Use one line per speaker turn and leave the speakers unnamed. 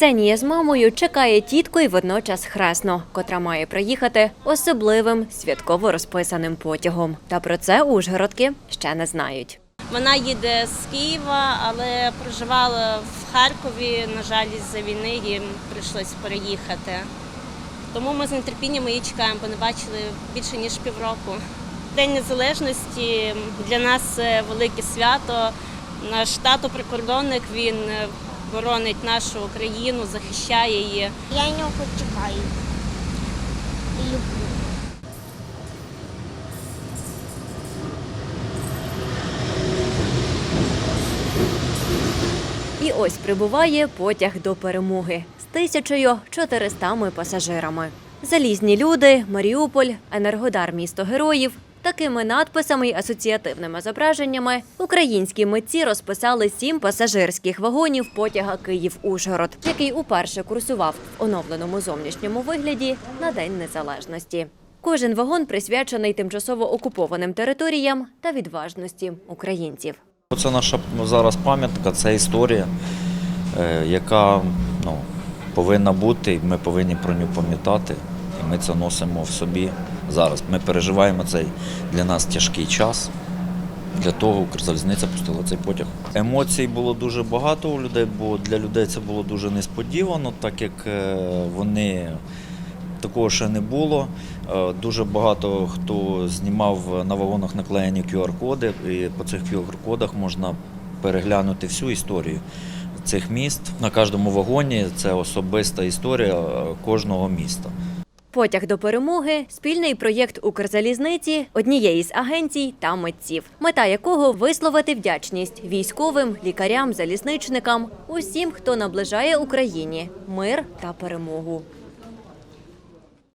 Ксенія з мамою чекає тітку і водночас хресно, котра має приїхати особливим святково розписаним потягом. Та про це ужгородки ще не знають.
Вона їде з Києва, але проживала в Харкові. На жаль, із-за війни їм прийшлось переїхати. Тому ми з нетерпінням її чекаємо, бо не бачили більше ніж півроку. День Незалежності для нас велике свято. Наш тато прикордонник він е, боронить нашу Україну, захищає її.
Я нього чекаю. Люблю.
І ось прибуває потяг до перемоги з 1400 пасажирами. Залізні люди, Маріуполь, Енергодар місто героїв. Такими надписами й асоціативними зображеннями українські митці розписали сім пасажирських вагонів потяга Київ-Ужгород, який уперше курсував в оновленому зовнішньому вигляді на День Незалежності. Кожен вагон присвячений тимчасово окупованим територіям та відважності українців.
Це наша зараз пам'ятка, це історія, е, яка ну, повинна бути, і ми повинні про нього пам'ятати. І ми це носимо в собі зараз. Ми переживаємо цей для нас тяжкий час. Для того Укрзалізниця пустила цей потяг. Емоцій було дуже багато у людей, бо для людей це було дуже несподівано, так як е, вони такого ще не було. Е, Дуже багато хто знімав на вагонах наклеєні QR-коди, і по цих QR-кодах можна переглянути всю історію цих міст. На кожному вагоні це особиста історія е, кожного міста.
Потяг до перемоги спільний проєкт Укрзалізниці, однієї з агенцій та митців, мета якого висловити вдячність військовим, лікарям, залізничникам, усім, хто наближає Україні мир та перемогу.